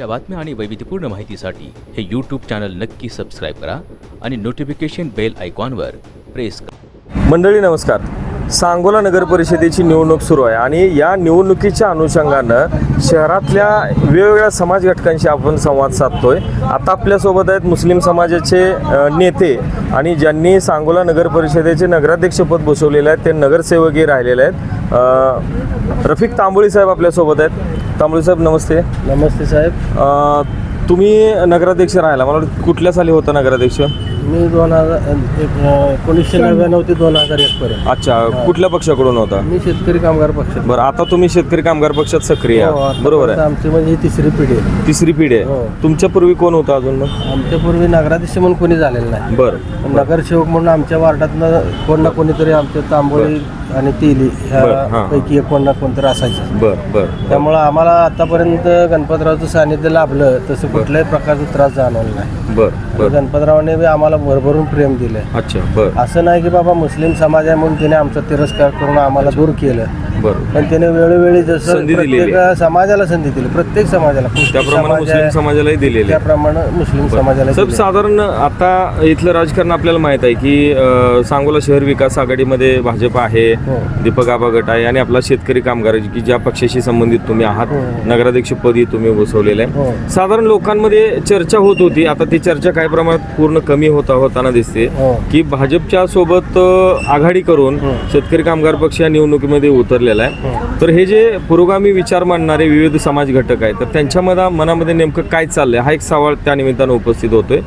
या बातम्या आणि वैविध्यपूर्ण माहितीसाठी हे यूट्यूब चॅनल नक्की सबस्क्राईब करा आणि नोटिफिकेशन बेल आयकॉनवर प्रेस करा. मंडळी नमस्कार. सांगोला नगर परिषदेची निवडणूक सुरू आहे आणि या निवडणुकीच्या अनुषंगानं शहरातल्या वेगवेगळ्या समाज घटकांशी आपण संवाद साधतोय. आता आपल्यासोबत आहेत मुस्लिम समाजाचे नेते आणि ज्यांनी सांगोला नगर परिषदेचे नगराध्यक्षपद बसवलेले आहेत ते नगरसेवकही राहिलेले आहेत. रफिक तांबोळी साहेब आपल्यासोबत आहेत. तांबोळी साहेब नमस्ते. नमस्ते साहेब. तुम्ही नगराध्यक्ष राहिला मला वाटतं कुठल्या साली होता नगराध्यक्ष? मी दोन हजार एक, एकोणीसशे नव्याण्णव ते दोन हजार एक पर्यंत. अच्छा कुठल्या पक्षाकडून होता? मी शेतकरी कामगार पक्ष. बरं आता तुम्ही शेतकरी कामगार पक्षात सक्रिय हो, आहात. बरोबर आहे. आमची म्हणजे ही तिसरी पिढी आहे. तिसरी पिढी आहे. हो. तुमच्या पूर्वी कोण होतं अजून मग? आमच्या पूर्वी नगराध्यक्ष म्हणून कोणी झालेलं नाही. बरं. नगरसेवक म्हणून आमच्या वार्डातनं कोण ना कोणीतरी आमच्या तांबोळी आणि तेली बरं, हां. ह्या पैकी एक कोण ना कोणतरी असायचं. बरं बरं त्यामुळं आम्हाला आतापर्यंत गणपतरावचं सानिध्य लाभलं तसं कुठल्याही प्रकारचा त्रास जाणवला नाही. बरं बरं. गणपतरावने बी आम्हाला भरभरून प्रेम दिलं. अच्छा बरं. असं नाही की बाबा मुस्लिम समाज आहे म्हणून तिने आमचा तिरस्कार करून आम्हाला दूर केलं. बरं पण त्याने वेळोवेळी जसं संधी दिलेली प्रत्येक समाजाला संधी दिली प्रत्येक समाजाला. त्याप्रमाणे समाज मुस्लिम आहे, समाजालाही दिलेले. त्याप्रमाणे मुस्लिम समाजाला दिली. साधारण आता इथलं राजकारण आपल्याला माहीत आहे की अं, सांगोला शहर विकास आघाडीमध्ये भाजप आहे हो. दीपक आबा गट आहे आणि आपला शेतकरी कामगार की ज्या पक्षाशी संबंधित तुम्ही आहात हो. नगराध्यक्ष पदी तुम्ही बसवलेलं आहे. हो. साधारण लोकांमध्ये चर्चा होत होती. आता ती चर्चा काही प्रमाणात पूर्ण कमी होता होताना दिसते हो की भाजपच्या सोबत अ, आघाडी करून हो. शेतकरी कामगार पक्ष या निवडणुकीमध्ये उतरलेला आहे हो. तर हे जे पुरोगामी विचार मांडणारे विविध समाज घटक आहेत तर त्यांच्या मना मनामध्ये नेमकं काय चाललंय हा एक सवाल त्या निमित्तानं उपस्थित होतोय.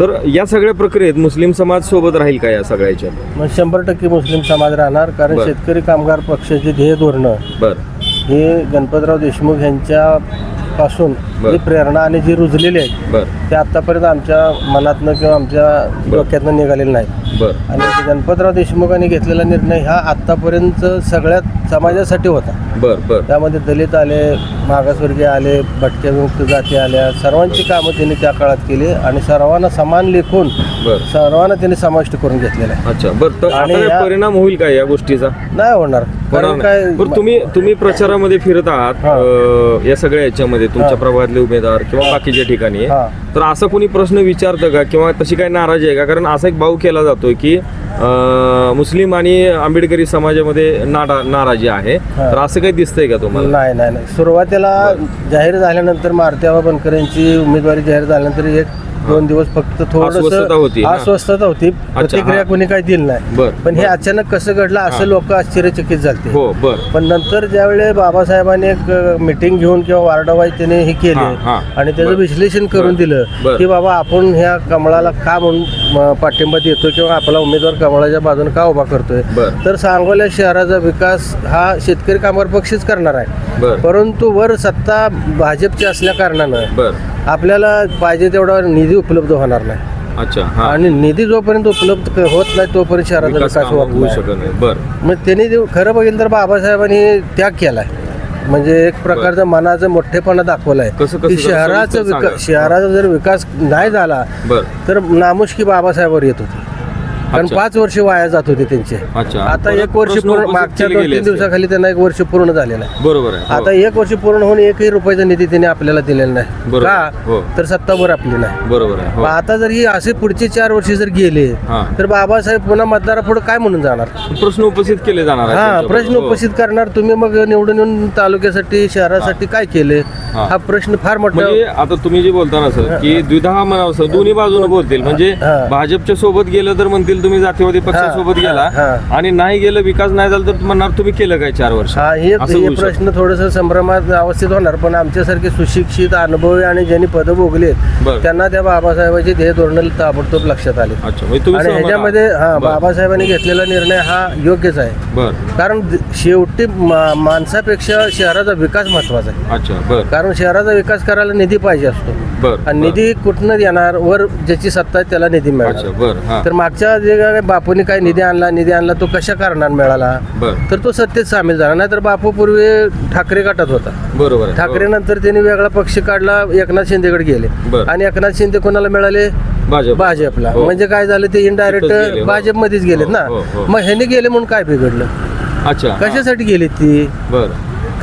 तर या सगळ्या प्रक्रियेत मुस्लिम समाज सोबत राहील का या सगळ्याच्या मग शंभर टक्के मुस्लिम समाज राहणार कारण बरं. शेतकरी कामगार पक्षाची ध्येय धोरणं बर हे गणपतराव देशमुख यांच्या पासून बरं. जी प्रेरणा आणि जी रुजलेली आहेत बर. ते आतापर्यंत आमच्या मनातनं किंवा आमच्या डोक्यातनं निघालेले नाहीत बर. आणि गणपतराव देशमुखांनी घेतलेला निर्णय हा आतापर्यंत सगळ्यात समाजासाठी होता. बर बर. त्यामध्ये दलित आले मागासवर्गीय आले भटक्या विमुक्त जाती आल्या सर्वांची कामं त्यांनी त्या काळात केली आणि सर्वांना समान लेखून बर. सर्वांना त्यांनी समाविष्ट करून घेतलेलं आहे. अच्छा बर. तर आता आणि काय परिणाम होईल का या गोष्टीचा? नाही होणार. होणार कारण काय नाही. बरं तुम्ही तुम्ही प्रचारामध्ये फिरत आहात हा. अ, या सगळ्या याच्यामध्ये. तुमच्या हा. प्रभागातले उमेदवार किंवा बाकीच्या ठिकाणी. तर असा कोणी प्रश्न विचारतं का? किंवा तशी काही नाराजी आहे का? कारण असा एक भाऊ केला जातोय की मुस्लिम आणि आंबेडकरी समाजामध्ये नारा नाराजी आहे. तर असं काही दिसतंय का तुम्हाला? नाही नाही नाही. सुरुवातीला जाहीर झाल्यानंतर मारुती बनकर यांची उमेदवारी जाहीर झाल्यानंतर एक दोन दिवस फक्त अस्वस्थता होती, थोडस. अस्वस्थता होती प्रतिक्रिया हा. कोणी काही दिली नाही बर पण हे बर. अचानक कसं घडलं असं लोक आश्चर्यचकित झाले हो बर पण नंतर ज्यावेळी बाबासाहेबांनी एक मीटिंग घेऊन किंवा वार्डावाईज त्याने हे केले हा. आणि त्याचं बरं. विश्लेषण करून बरं. दिलं बरं. की बाबा आपण ह्या कमळाला का म्हणून म, पाठिंबा देतो किंवा आपला उमेदवार कमळाच्या बाजूने का उभा करतोय बरं. तर सांगोल्या शहराचा विकास हा शेतकरी कामगार पक्षच करणार आहे बर परंतु वर सत्ता भाजपची असल्या कारणानं बर आपल्याला पाहिजे तेवढा निधी उपलब्ध होणार नाही. अच्छा हा. आणि निधी जोपर्यंत उपलब्ध क- होत नाही तोपर्यंत शहराचा विकास विकास कामं होत होऊ नाही. शकत नाही. बर. मग त्यांनी जे- खरं बघितलं तर बाबासाहेबांनी त्याग केलाय. म्हणजे एक प्रकारचा मनाचा मोठेपणा दाखवलाय. कसं- कसं की जरा शहराचा सविस्तर सांगा. विकास शहराचा जर विकास नाही झाला बर. तर नामुष्की बाबासाहेबांवर येत होती. कारण अच्छा. पाच वर्ष वाया जात होते त्यांचे अच्छा आता परत एक वर्ष प्रश्न पूर्ण उपस्थित मागच्या केले दोन गेले तीन. दिवसाखाली त्यांना एक वर्ष पूर्ण झालेलं आहे बरोबर आहे हो. आता एक वर्ष पूर्ण होऊन एकही रुपयाचा निधी त्यांनी आपल्याला दिलेला नाही बरोबर. का हो. तर सत्तावर आपली नाही बरोबर आहे मग हो. आता जर ही असे पुढचे चार वर्ष जर गेले हा. तर बाबासाहेब पुन्हा मतदारापुढे काय म्हणून जाणार प्रश्न उपस्थित केले जाणार आहेत हा त्यांच्याबरोबर. प्रश्न हो. उपस्थित करणार तुम्ही मग निवडून येऊन तालुक्यासाठी शहरासाठी काय केले हा. हा प्रश्न फार मोठा म्हणजे आता तुम्ही जे बोलता ना सर की द्विधा म्हणावं सर दोन्ही बाजूने बोलतील म्हणजे हा. भाजपच्या सोबत गेलं तर म्हणतील तुम्ही जातीवादी पक्षासोबत गेला हा. आणि नाही गेलं विकास नाही झाला तर म्हणणार तुम्ही केलं काय चार वर्ष हा हे असं हे होऊ शकतं. प्रश्न थोडस संभ्रमात अवस्थित होणार पण आमच्यासारखे सुशिक्षित अनुभवी आणि ज्यांनी पदं भोगलेत बरं. त्यांना त्या बाबासाहेबांची ध्येय धोरण ताबडतोब लक्षात आले अच्छा म्हणजे तुम्ही आणि सहमत ह्याच्यामध्ये? हा बरं. बाबासाहेबांनी घेतलेला निर्णय हा योग्यच आहे बर कारण शेवटी मा- माणसापेक्षा शहराचा विकास महत्त्वाचा आहे अच्छा बर कारण शहराचा विकास करायला निधी पाहिजे असतो बर आणि बर. निधी कुठनं येणार वर ज्याची सत्ता आहे त्याला निधी अच्छा मिळणार बर हा तर मागच्या जे काय बापूने काय निधी आणला निधी आणला तो कशा कारणानं मिळाला बर तर तो सत्तेत सामील झाला नाही तर बापू पूर्वी ठाकरे गटात होता बरोबर आहे ठाकरे नंतर त्यांनी वेगळा पक्ष काढला एकनाथ शिंदेकडे गेले बरं. आणि एकनाथ शिंदे कोणाला मिळाले हो. भाजप भाजपला हो. म्हणजे काय झालं ते तिथंच गेले, इनडायरेक्ट हो. भाजपमध्येच गेलेत ना हो, हो, हो. मग ह्याने गेले म्हणून काय बिघडलं अच्छा हा. कशासाठी गेलीत ती बर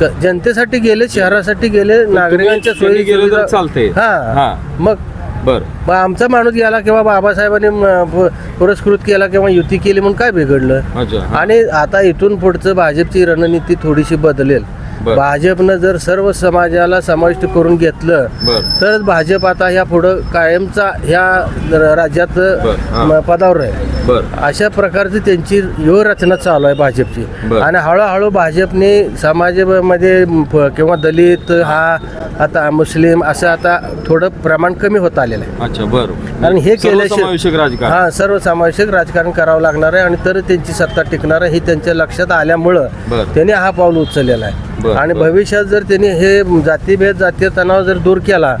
क- जनतेसाठी गेले शहरासाठी गेले नागरिकांच्या तुम्ही गेले तर चालतंय. हा हा. मग बर मग आमचा माणूस गेला किंवा बाबासाहेबांनी म, पुरस्कृत केला किंवा युती केली म्हणून काय बिघडलं अच्छा. आणि आता इथून पुढचं भाजपची रणनीती थोडीशी बदलेल. भाजपनं जर सर्व समाजाला समाविष्ट करून घेतलं बर. तर भाजप आता ह्या पुढं कायमचा ह्या राज्यात पदावर आहे. अशा प्रकारची त्यांची व्यूहरचना चालू आहे भाजपची. आणि हळूहळू भाजपने समाजामध्ये किंवा दलित हा आता मुस्लिम असं आता थोडं प्रमाण कमी होत आलेलं आहे. अच्छा बर. कारण हे राजकारण. हा सर्वसमावेशक राजकारण करावं लागणार आहे आणि तर त्यांची सत्ता टिकणार आहे हे त्यांच्या लक्षात आल्यामुळं. त्यांनी हा पाऊल उचललेला आहे. बर, आणि बर. भविष्यात जर त्यांनी हे जातीभेद जातीय तणाव जर दूर केला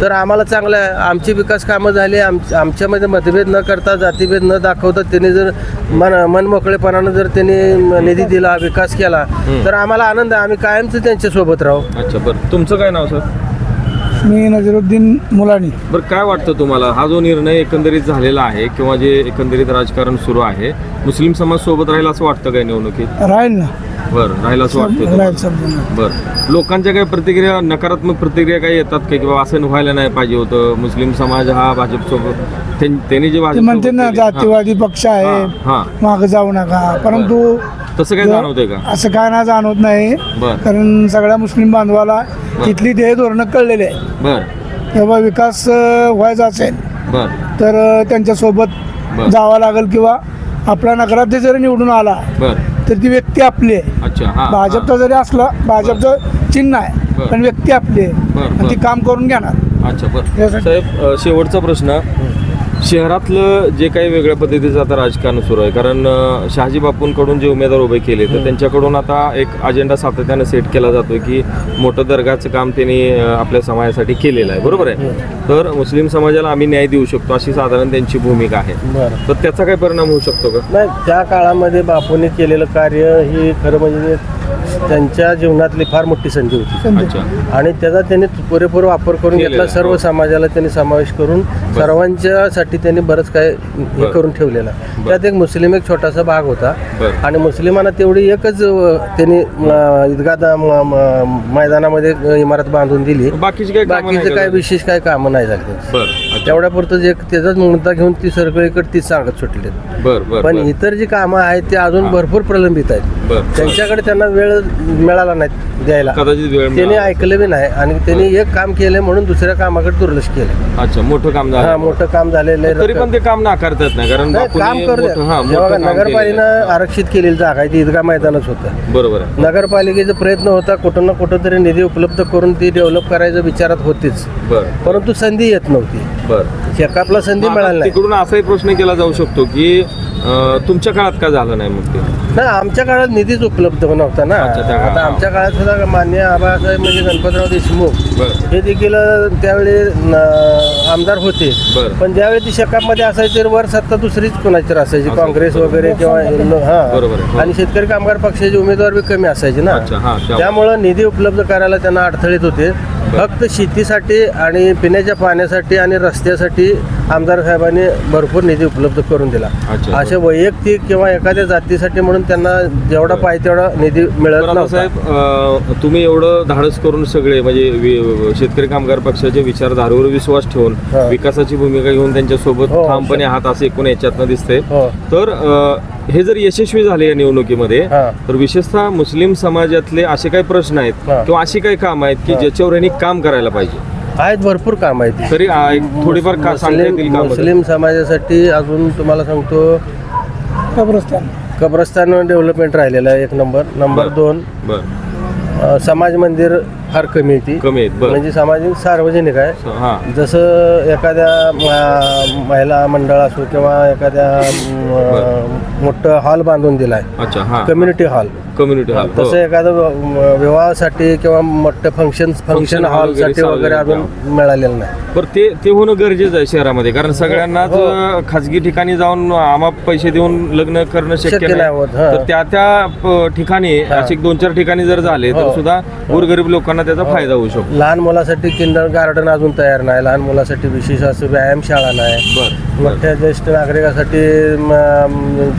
तर आम्हाला चांगलं आहे आमची विकास कामं झाली आम आमच्यामध्ये मतभेद न करता जातीभेद न दाखवता त्यांनी जर मन मनमोकळेपणानं जर त्यांनी निधी दिला विकास केला तर आम्हाला आनंद आहे. आम्ही कायमच त्यांच्यासोबत राहू. अच्छा बरं. तुमचं काय नाव सर? मी नजरुद्दीन मुलानी. बरं काय वाटतं तुम्हाला? हा जो निर्णय एकंदरीत झालेला आहे किंवा जे एकंदरीत राजकारण सुरू आहे मुस्लिम समाज सोबत राहील असं वाटतं काय निवडणुकीत? राहील ना. बरं राहील असं वाटतं राहील तुम्हाला? समजून बरं. लोकांच्या काही प्रतिक्रिया नकारात्मक प्रतिक्रिया काही येतात का? किंवा असं व्हायला नाही पाहिजे होतं? मुस्लिम समाज हा भाजपसोबत त्यां- त्यांनी जे ते भाजप म्हणते ना जातीवादी पक्ष आहे. हां. माग जाऊ नका. परंतु तसं काय जाणवतंय का? असं काय ना जाणवत नाही. बर. कारण सगळ्या मुस्लिम बांधवाला तिथली ध्येय धोरणं कळलेले आहे. बर. तेव्हा विकास अं, व्हायचा असेल बर. तर अं, त्यांच्यासोबत बर. जावं लागेल किंवा आपला नगराध्यक्ष जरी निवडून आला बर. तर ती व्यक्ती आपली आहे. अच्छा हा भाजपचा जरी असला भाजपचं चिन्ह आहे. पण व्यक्ती आपली आहे. आणि. ती काम करून घेणार. अच्छा बरं. यासाठी- साहेब अ, शेवटचा प्रश्न. शहरातलं जे काही वेगळ्या पद्धतीचं आता राजकारण सुरू आहे कारण अ, शहाजी बापूंकडून जे उमेदवार उभे केले तर त्यांच्याकडून आता एक अजेंडा सातत्यानं सेट केला जातोय की मोठं दर्गाचं काम त्यांनी अ, आपल्या समाजासाठी केलेलं आहे. बरोबर आहे? तर मुस्लिम समाजाला आम्ही न्याय देऊ शकतो अशी साधारण त्यांची भूमिका आहे. बरं. तर त्याचा काय परिणाम होऊ शकतो का? नाही त्या काळामध्ये बापूने केलेलं कार्य ही खरं म्हणजे त्यांच्या जीवनातली फार मोठी संधी होती. आणि त्याचा त्यांनी पुरेपूर वापर करून घेतला. सर्व हो. समाजाला त्यांनी समावेश करून सर्वांच्यासाठी त्यांनी बरंच काय हे. करून ठेवलेलं. त्यात एक मुस्लिम एक छोटासा भाग होता. बरं. आणि मुस्लिमांना तेवढी एकच त्यांनी म- मैदानामध्ये इमारत बांधून दिली. बाकीची काय कामं नाही बाकीचं का काय झाली? विशेष काय कामं नाही झाली तेवढ्यापुरतं जे त्याचाच मुद्दा घेऊन ती सगळीकडे तीच सांगत सुटली. पण इतर जी कामं आहेत ते अजून भरपूर प्रलंबित आहेत. त्यांच्याकडे त्यांना वेळ मिळाला नाही द्यायला. कदाचित वेळ त्यांनी मिळाला. ऐकलं बी नाही आणि त्यांनी एक काम केलं म्हणून दुसऱ्या कामाकडे दुर्लक्ष केलं. अच्छा मोठं काम हा झालं मोठं काम झालेलं आहे. तरी पण ते काम नाकारतात नाही कारण नाही, बापूंनी काम करू मोठं- हा, द्या मोठं जेव्हा काम केलेलं आहे. नगरपालिकेनं आरक्षित केलेली जागा आहे ती ईदगाह मैदानच होतं. बरोबर आहे. नगरपालिकेचा प्रयत्न होता कुठं ना कुठं तरी निधी उपलब्ध करून ती डेव्हलप करायचं विचारात होतीच. बर. परंतु संधी येत नव्हती. बर. शेकापला संधी मग मिळाली आता नाही. तिकडून असाही प्रश्न केला जाऊ शकतो की अं, तुमच्या काळात का झालं नाही मग ते? नाही आमच्या काळात निधीच उपलब्ध नव्हता ना. अच्छा, त्या काळात. आता आमच्या काळात सुद्धा मान्य आबासाहेब म्हणजे गणपतराव देशमुख बर हे देखील त्यावेळी न, आमदार होते बर. पण ज्यावेळी ती शकापमध्ये असायची वर सत्ता दुसरीच कोणाची तर असायची असायची, काँग्रेस बरोबर. वगैरे किंवा हा बरोबर आहे, हो. आणि शेतकरी कामगार पक्षाचे उमेदवार बी कमी असायचे ना अच्छा हा त्या- त्यामुळं निधी उपलब्ध करायला त्यांना अडथळीत होते फक्त शेतीसाठी आणि पिण्याच्या पाण्यासाठी आणि रस्त्यासाठी आमदार साहेबांनी भरपूर निधी उपलब्ध करून दिला अच्छा. असे वैयक्तिक किंवा एखाद्या जातीसाठी म्हणून त्यांना जेवढा पाहिजे तेवढा निधी मिळत नव्हता साहेब अं, तुम्ही एवढं धाडस करून सगळे म्हणजे वि- शेतकरी कामगार पक्षाच्या विचारधारेवर विश्वास ठेवून हा. विकासाची भूमिका घेऊन त्यांच्यासोबत हो, ठामपणे आहात असं एकूण याच्यातनं दिसतंय हो तर अं, हे जर यशस्वी झाले या निवडणुकीमध्ये हा. तर विशेषतः मुस्लिम समाजातले असे काही प्रश्न आहेत हा. किंवा अशी काही काम आहेत की. ज्याच्यावर यांनी काम करायला पाहिजे आहेत भरपूर काम आहेत. तरी आ, एक थोडीफार का सांगता येतील मुस्लिम का मुस्लिम समाजासाठी अजून तुम्हाला सांगतो कब्रस्तान. कब्रस्तान डेव्हलपमेंट राहिलेलं आहे एक नंबर. नंबर बरं. दोन बर. अ, समाज मंदिर फार कमी आहे ती. कमी आहेत बर. म्हणजे सामाजिक सार्वजनिक आहे. हा. जसं एखाद्या म- महिला मंडळ असो किंवा एखाद्या म, मोठं हॉल बांधून दिलाय. अच्छा हा. Community hall. कम्युनिटी हॉल तसं एखादं व- विवाहासाठी किंवा मोठं फंक्शन फंक्शन hall हॉलसाठी वगैरे वगैरे अजून मिळालेलं नाही. पण ते ते होणं गरजेचं आहे शहरामध्ये कारण सगळ्यांनाच हो. अं, खाजगी ठिकाणी जाऊन आम्हा पैसे देऊन लग्न करणं शक्य शक्य नाही. नाही होत, हा. तर त्या त्या प- ठिकाणी हा. असे दोन चार ठिकाणी जर झाले तर हो. सुद्धा गोरगरीब लोकांना लोकांना त्याचा फायदा होऊ शकतो लहान मुलासाठी किंडर गार्डन अजून तयार नाही लहान मुलासाठी विशेष असं व्यायामशाळा नाही बर मोठ्या ज्येष्ठ नागरिकासाठी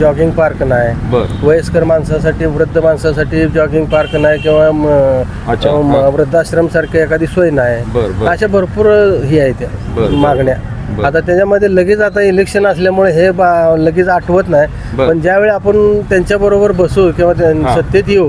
जॉगिंग पार्क नाही बर वयस्कर माणसासाठी वृद्ध माणसासाठी जॉगिंग पार्क नाही किंवा म, अच्छा, म, हा. वृद्धाश्रम सारखी एखादी सोय नाही बर. अशा भरपूर हे आहे त्या बर. मागण्या. आता त्याच्यामध्ये लगेच आता इलेक्शन असल्यामुळे हे लगेच आठवत नाही. पण ज्यावेळी आपण त्यांच्या बरोबर बसू किंवा. सत्तेत येऊ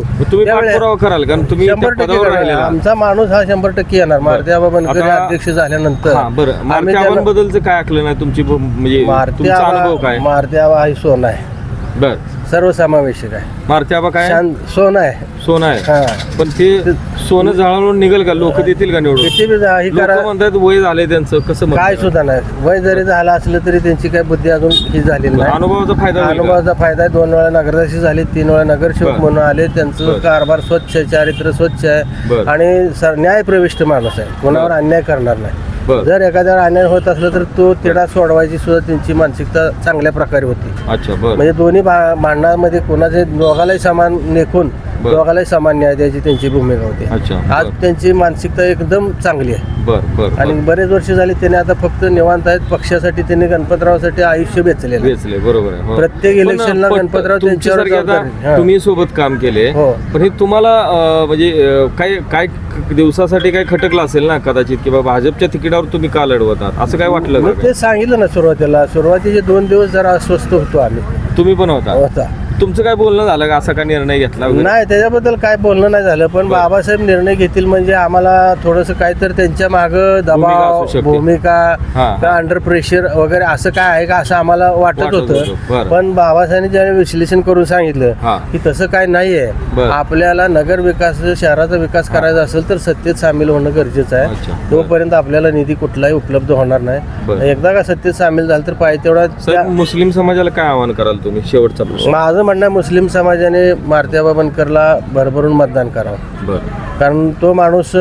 कराल कारण तुम्ही शंभर टक्के. आमचा माणूस हा शंभर टक्के येणार. मारुती आबा बनकर अध्यक्ष झाल्यानंतर. आम्ही आबांबद्दलचं काय ऐकलं नाही तुमची म्हणजे मारुती आबा मारुती आबा हा सोनं आहे. बर. सर्वसमावेशक आहे. मारुती आबा काय? शांत सोनं आहे. सोनं आहे. हा. पण ते सोनं जाळून निघेल का? लोक देतील का निवडून? किती बी जा- ही लोक करा. म्हणतात वय झाले त्यांचं कसं काय? सुद्धा नाही. वय जरी झालं असलं तरी त्यांची काय बुद्धी अजून ही झालेली नाही. अनुभवाचा फायदा होईल का? अनुभवाचा फायदा आहे. दोन वेळा नगराध्यक्ष झाले तीन वेळा नगरसेवक बरं. म्हणून आले. त्यांचं बरं. कारभार स्वच्छ आहे चारित्र्य स्वच्छ आहे. बरं. आणि सर न्यायप्रविष्ट माणूस आहे. कोणावर अन्याय करणार नाही. बरं. जर एखाद्यावर अन्याय होत असलं तर तो तिढा सोडवायची सुद्धा त्यांची मानसिकता चांगल्या प्रकारे होती अच्छा बर म्हणजे दोन्ही भा- भांडणामध्ये कोणाचे दोघालाही समान लेखून बरं. दोघालाही समान न्याय द्यायची त्यांची भूमिका होती अच्छा, आज बरं. त्यांची मानसिकता एकदम चांगली आहे बर बर आणि बरेच वर्ष झाली त्यांनी आता फक्त निवांत आहेत पक्षासाठी त्यांनी गणपतरावसाठी आयुष्य बेचलेलं आहे. वेचले बरोबर आहे हो. प्रत्येक पण इलेक्शनला पट- गणपतराव तुमच्यासारखे त्यांच्यावर आता जबाबदारी. हा. तुम्ही सोबत काम केले हो. पण हे तुम्हाला अं, म्हणजे अं, काय काय क- दिवसासाठी काय खटकलं असेल ना कदाचित किंवा भाजपच्या तिकिटावर तुम्ही का लढवत आहात असं काय वाटलं मग ते सांगितलं ना सुरुवातीला सुरुवातीचे दोन दिवस जरा अस्वस्थ होतो आम्ही तुम्ही पण होता होता तुमचं काय बोलणं झालं का असा काय निर्णय घेतला वगैरे? नाही त्याच्याबद्दल काय बोलणं नाही झालं पण बाबासाहेब निर्णय घेतील म्हणजे आम्हाला थोडंसं काहीतरी त्यांच्या माग भूमिका दबाव असू शकते. भूमिका हा. का अंडर प्रेशर वगैरे असं काय आहे का असं आम्हाला वाटत वाटत होतं. होतं बरं. पण बाबासाहेबांनी ज्यावेळी विश्लेषण करून सांगितलं. की तसं काय नाहीये बरं. आपल्याला नगर विकास शहराचा विकास करायचा असेल तर सत्तेत सामील होणं गरजेचं अच्छा. आहे तोपर्यंत आपल्याला निधी कुठलाही उपलब्ध होणार नाही. एकदा का सत्तेत सामील झालं तर पाहिजे तेवढा त्या- मुस्लिम समाजाला काय आवाहन कराल तुम्ही शेवटचा प्रश्न माझं म्हणणं आहे मुस्लिम समाजाने मारुतीबा बनकरला भरभरून मतदान करावं. बर. कारण तो माणूस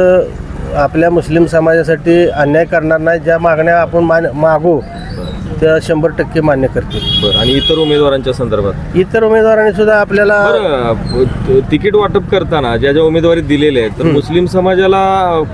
आपल्या मुस्लिम समाजासाठी अन्याय करणार नाही. ज्या मागण्या आपण मान मागू त्या शंभर टक्के मान्य करतील. बर आणि इतर उमेदवारांच्या संदर्भात? इतर उमेदवारांनी सुद्धा आपल्याला बरं तिकीट वाटप करताना ज्या ज्या उमेदवारी दिलेल्या आहेत तर मुस्लिम समाजाला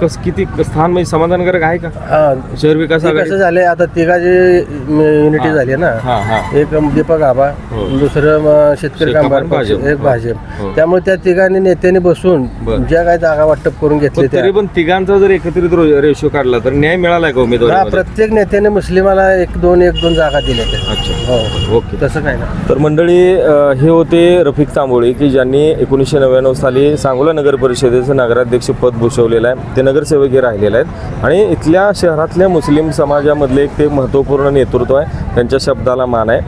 कस किती स्थान म्हणजे समाधानकारक आहे का? हा, शहर विकास ते आघाडी? कसं झाले आता तिघाची युनिटी झाली ना हा हा. एक दीपक आबा हो. दुसरं म, शेतकरी कामगार आणि पक्ष, भाजप. एक हो. भाजप. हो. त्यामुळे त्या तिघांनी नेत्यांनी बसून. ज्या काही जागा वाटप करून घेतले पण त्या तरी पण तिघांचा जर एकत्रित रेशो काढला तर न्याय मिळालाय का हा, उमेदवारी प्रत्येक नेत्याने मुस्लिमाला एक दोन एक दोन जागा दिल्या त्या. अच्छा. हो. ओके. तसं काय ना तर मंडळी अ, हे होते रफिक तांबोळी की ज्यांनी एकोणीसशे नव्याण्णव साली सांगोला नगर परिषदेचं नगराध्यक्ष पद भूषवलेलं आहे. ते नगरसेवकही राहिलेले आहेत. आणि इथल्या शहरातल्या मुस्लिम समाजामधले एक ते महत्त्वपूर्ण नेतृत्व आहे. त्यांच्या शब्दाला मान आहे.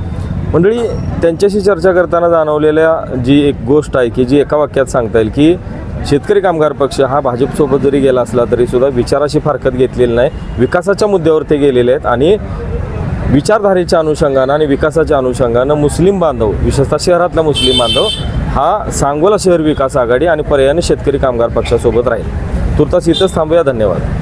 मंडळी त्यांच्याशी चर्चा करताना जाणवलेल्या जी एक गोष्ट आहे की जी एका वाक्यात सांगता येईल की शेतकरी कामगार पक्ष हा भाजपसोबत जरी गेला असला तरी सुद्धा विचाराशी फारकत घेतलेली नाही. विकासाच्या मुद्द्यावर ते गेलेले आहेत. आणि विचारधारेच्या अनुषंगानं आणि विकासाच्या अनुषंगानं मुस्लिम बांधव विशेषतः शहरातला मुस्लिम बांधव हा सांगोला शहर विकास आघाडी आणि पर्यायाने शेतकरी कामगार पक्षासोबत राहील. तुर्तास इथंच थांबूया. धन्यवाद.